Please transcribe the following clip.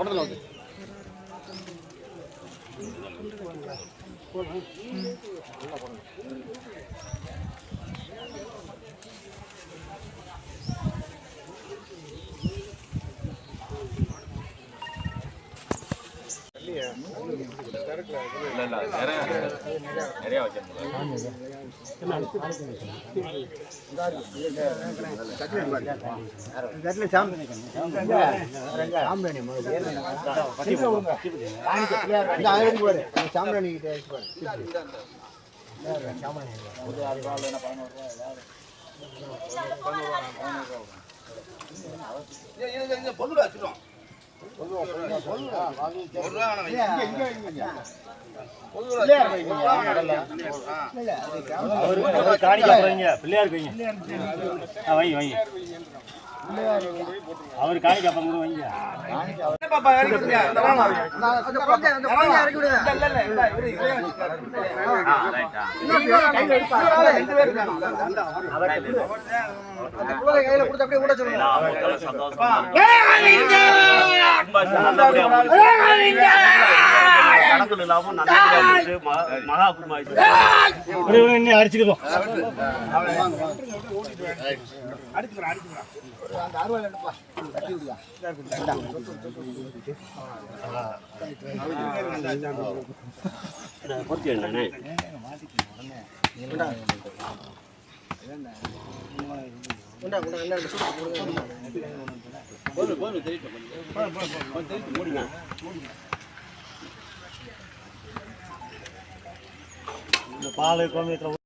பக்கத்தில் வந்து. நல்லா இல்ல இல்ல நிறைய நிறைய வச்சிருந்தோம் பொருள் வச்சிடும் அவர் காணிக்க அப்ப கூட வைங்க அவர் கையில கொடுத்த அப்படியே கூட சொல்லுங்க. கணக்குல இல்லாம நல்லபடியா ம- மகா குடும்பம் இன்னும் அடிச்சுக்கிறோம் பொறுத்து என்னண்ணே બોલો બોલો તરી તો બોલો પાલે કોમે